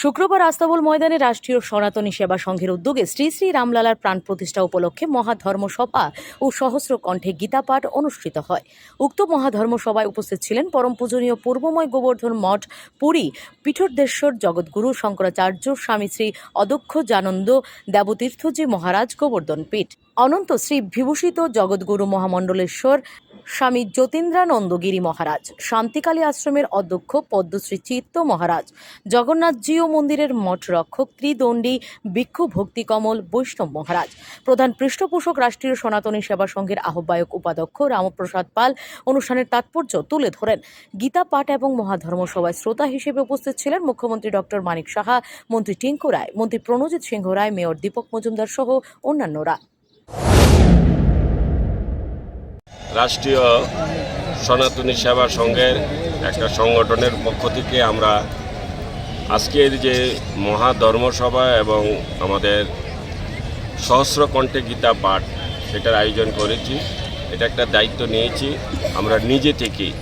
শুক্রবার আস্তাবল ময়দানে রাষ্ট্রীয় সনাতনী সেবা সংঘের উদ্যোগে শ্রী শ্রী রামলালার প্রাণ প্রতিষ্ঠা উপলক্ষে মহাধর্মসভা ও সহস্র কণ্ঠে গীতাপাঠ অনুষ্ঠিত হয়। উক্ত মহাধর্মসভায় উপস্থিত ছিলেন পরম পূজনীয় পূর্বময় গোবর্ধন মঠ, পুরী, পীঠোদ্দেশ্বর জগৎগুরু শঙ্করাচার্য, স্বামী শ্রী অদক্ষ জানন্দ, দেবতীর্থজি মহারাজ গোবর্ধন পীঠ। অনন্ত শ্রী বিভূষিত জগৎগুরু মহামণ্ডলেশ্বর স্বামী যতীন্দ্রানন্দগিরি মহারাজ, শান্তিকালী আশ্রমের অধ্যক্ষ পদ্মশ্রী চিত্ত মহারাজ জগন্নাথজিও মন্দিরের মঠ রক্ষক ত্রিদণ্ডী ভিক্ষু ভক্তিকমল বৈষ্ণব মহারাজ, প্রধান পৃষ্ঠপোষক রাষ্ট্রীয় সনাতনী সেবা সংঘের আহ্বায়ক উপাধ্যক্ষ রামপ্রসাদ পাল অনুষ্ঠানের তাৎপর্য তুলে ধরেন। গীতা পাঠ এবং মহাধর্মসভায় শ্রোতা হিসেবে উপস্থিত ছিলেন মুখ্যমন্ত্রী ডক্টর মানিক সাহা, মন্ত্রী টিঙ্কু রায়, মন্ত্রী প্রণজিৎ সিংহ রায়, মেয়র দীপক মজুমদার সহ অন্যান্যরা। রাষ্ট্রীয় সনাতনী সেবা সংঘের একটা সংগঠনের পক্ষ থেকে আমরা আজকের যে মহা ধর্মসভা এবং আমাদের সহস্র কণ্ঠে গীতা পাঠ সেটার আয়োজন করেছি, এটা একটা দায়িত্ব নিয়েছি আমরা নিজে থেকেই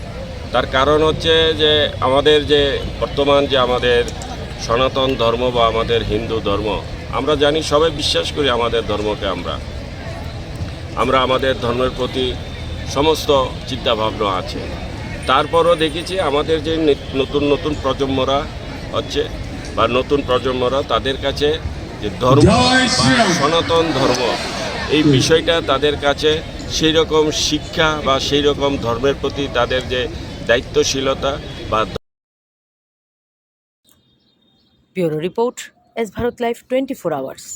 তার কারণ হচ্ছে যে আমাদের যে বর্তমান যে আমাদের সনাতন ধর্ম বা আমাদের হিন্দু ধর্ম, আমরা জানি সবাই বিশ্বাস করি আমাদের ধর্মকে আমরা। আমরা আমাদের ধর্মের প্রতি সমস্ত চিন্তাভাবনা আছে তারপরও দেখেছি আমাদের যে নতুন নতুন প্রজন্মরা হচ্ছে বা নতুন প্রজন্মরা তাদের কাছে যে ধর্ম। সনাতন ধর্ম এই বিষয়টা তাদের কাছে সেই রকম শিক্ষা বা সেই রকম ধর্মের প্রতি তাদের যে দায়িত্বশীলতা বা bureau report S Bharat live twenty four hours